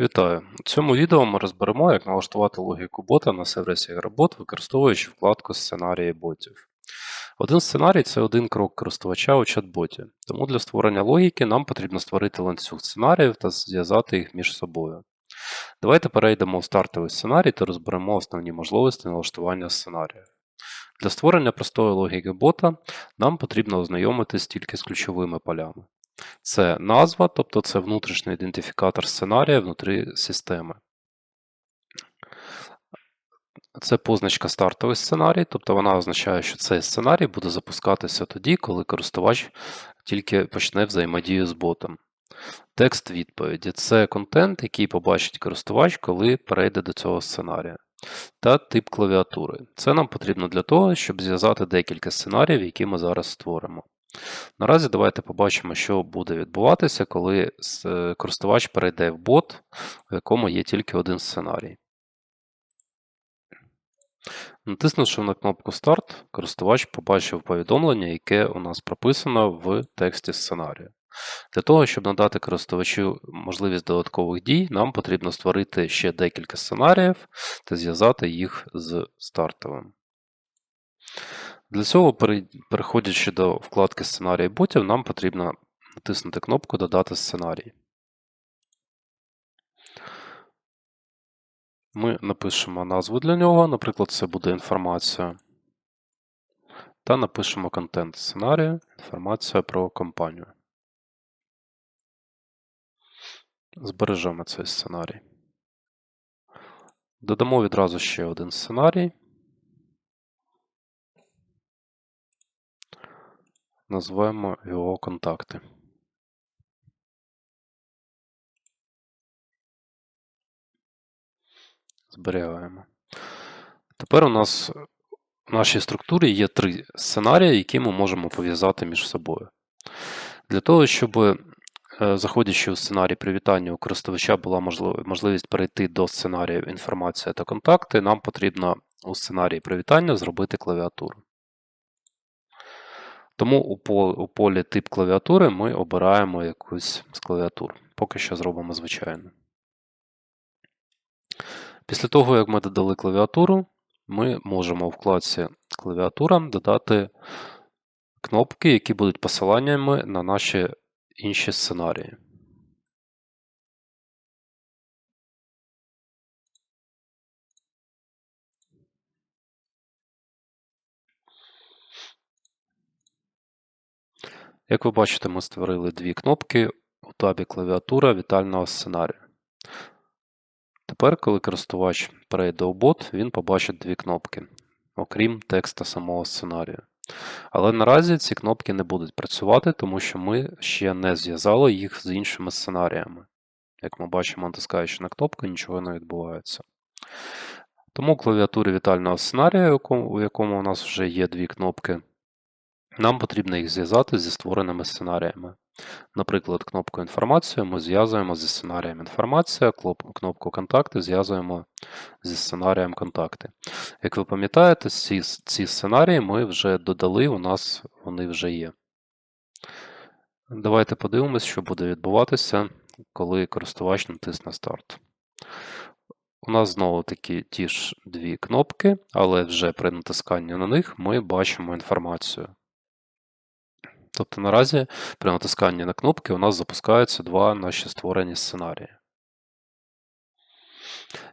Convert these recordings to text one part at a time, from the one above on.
Вітаю! У цьому відео ми розберемо, як налаштувати логіку бота на сервісі Agробot, використовуючи вкладку сценарії ботів. Один сценарій це один крок користувача у чат-боті, тому для створення логіки нам потрібно створити ланцюг сценаріїв та зв'язати їх між собою. Давайте перейдемо в стартовий сценарій та розберемо основні можливості налаштування сценарію. Для створення простої логіки бота нам потрібно ознайомитись тільки з ключовими полями. Це назва, тобто це внутрішній ідентифікатор сценарія внутрі системи. Це позначка стартовий сценарій, тобто вона означає, що цей сценарій буде запускатися тоді, коли користувач тільки почне взаємодію з ботом. Текст відповіді це контент, який побачить користувач, коли перейде до цього сценарія. Та тип клавіатури. Це нам потрібно для того, щоб зв'язати декілька сценаріїв, які ми зараз створимо. Наразі давайте побачимо, що буде відбуватися, коли користувач перейде в бот, в якому є тільки один сценарій. Натиснувши на кнопку Старт, користувач побачив повідомлення, яке у нас прописано в тексті сценарію. Для того, щоб надати користувачу можливість додаткових дій, нам потрібно створити ще декілька сценаріїв та зв'язати їх з стартовим. Для цього, переходячи до вкладки сценарії ботів, нам потрібно натиснути кнопку Додати сценарій. Ми напишемо назву для нього, наприклад, це буде інформація. Та напишемо контент сценарію, інформація про компанію. Збережемо цей сценарій. Додамо відразу ще один сценарій. Назвемо його контакти. Зберігаємо. Тепер у нас в нашій структурі є три сценарії, які ми можемо пов'язати між собою. Для того, щоб, е, заходячи у сценарій привітання, у користувача була можливість перейти до сценарію інформація та контакти, нам потрібно у сценарії привітання зробити клавіатуру. Тому у пол- у полі тип клавіатури ми обираємо якусь з клавіатур. Поки що зробимо звичайно. Після того, як ми додали клавіатуру, ми можемо у вкладці клавіатура додати кнопки, які будуть посиланнями на наші інші сценарії. Як ви бачите, ми створили дві кнопки у табі клавіатура вітального сценарію. Тепер, коли користувач перейде у бот, він побачить дві кнопки, окрім текста самого сценарію. Але наразі ці кнопки не будуть працювати, тому що ми ще не зв'язали їх з іншими сценаріями. Як ми бачимо, натискаючи на кнопку, нічого не відбувається. Тому у клавіатурі вітального сценарію, у якому у нас вже є дві кнопки, нам потрібно їх зв'язати зі створеними сценаріями. Наприклад, кнопку інформацію ми зв'язуємо зі сценарієм інформація, кнопку контакти зв'язуємо зі сценарієм контакти. Як ви пам'ятаєте, ці, ці сценарії ми вже додали, у нас вони вже є. Давайте подивимось, що буде відбуватися, коли користувач натисне старт. У нас знову таки ті ж дві кнопки, але вже при натисканні на них ми бачимо інформацію. Тобто наразі при натисканні на кнопки у нас запускаються два наші створені сценарії.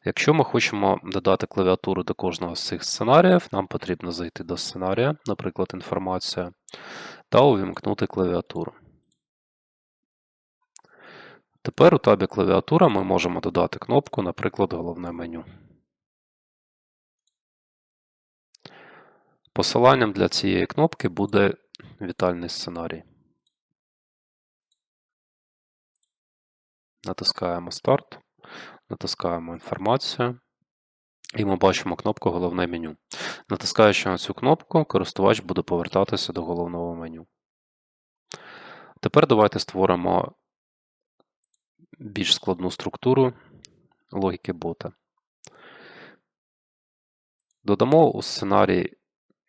Якщо ми хочемо додати клавіатуру до кожного з цих сценаріїв, нам потрібно зайти до сценарія, наприклад, інформація, та увімкнути клавіатуру. Тепер у табі клавіатура ми можемо додати кнопку, наприклад, головне меню. Посиланням для цієї кнопки буде вітальний сценарій. Натискаємо старт, натискаємо інформацію, і ми бачимо кнопку Головне меню. Натискаючи на цю кнопку, користувач буде повертатися до головного меню. Тепер давайте створимо більш складну структуру логіки бота. Додамо у сценарій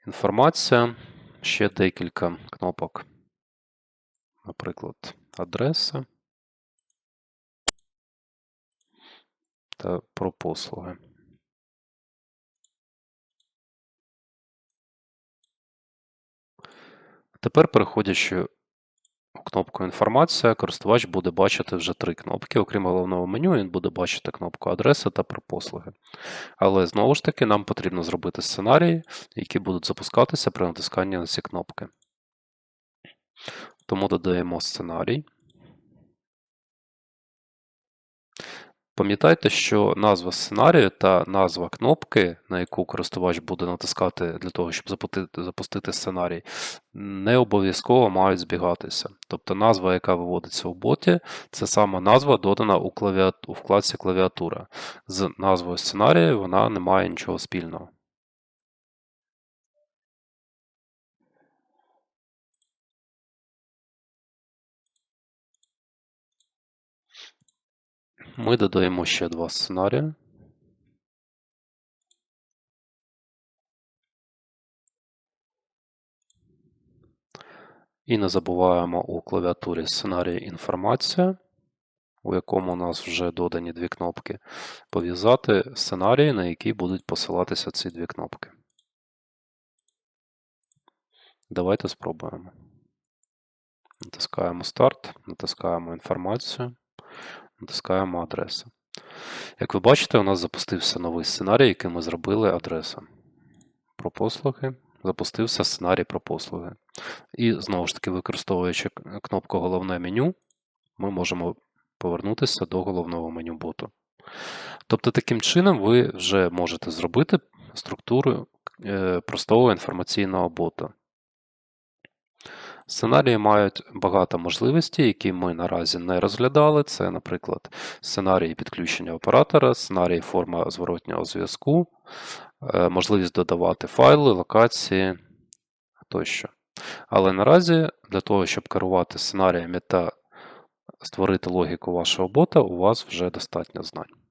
інформація ще декілька кнопок. Наприклад, адреса. та про послуги. Тепер, переходячи кнопку Інформація, користувач буде бачити вже три кнопки. Окрім головного меню, він буде бачити кнопку Адреса та про послуги. Але знову ж таки, нам потрібно зробити сценарії, які будуть запускатися при натисканні на ці кнопки. Тому додаємо сценарій. Пам'ятайте, що назва сценарію та назва кнопки, на яку користувач буде натискати для того, щоб запустити, сценарій, не обов'язково мають збігатися. Тобто назва, яка виводиться у боті, це сама назва, додана у, клавіат... у вкладці клавіатура. З назвою сценарію вона не має нічого спільного. Ми додаємо ще два сценарії. І не забуваємо у клавіатурі сценарій інформація, у якому у нас вже додані дві кнопки, пов'язати сценарії, на які будуть посилатися ці дві кнопки. Давайте спробуємо. Натискаємо старт, натискаємо інформацію, натискаємо адреса. Як ви бачите, у нас запустився новий сценарій, який ми зробили адреса. Про послуги. Запустився сценарій про послуги. І знову ж таки, використовуючи кнопку Головне меню, ми можемо повернутися до головного меню боту. Тобто, таким чином, ви вже можете зробити структуру е, простого інформаційного бота. Сценарії мають багато можливостей, які ми наразі не розглядали. Це, наприклад, сценарії підключення оператора, сценарії форма зворотнього зв'язку, е, можливість додавати файли, локації тощо. Але наразі для того, щоб керувати сценаріями та створити логіку вашого бота, у вас вже достатньо знань.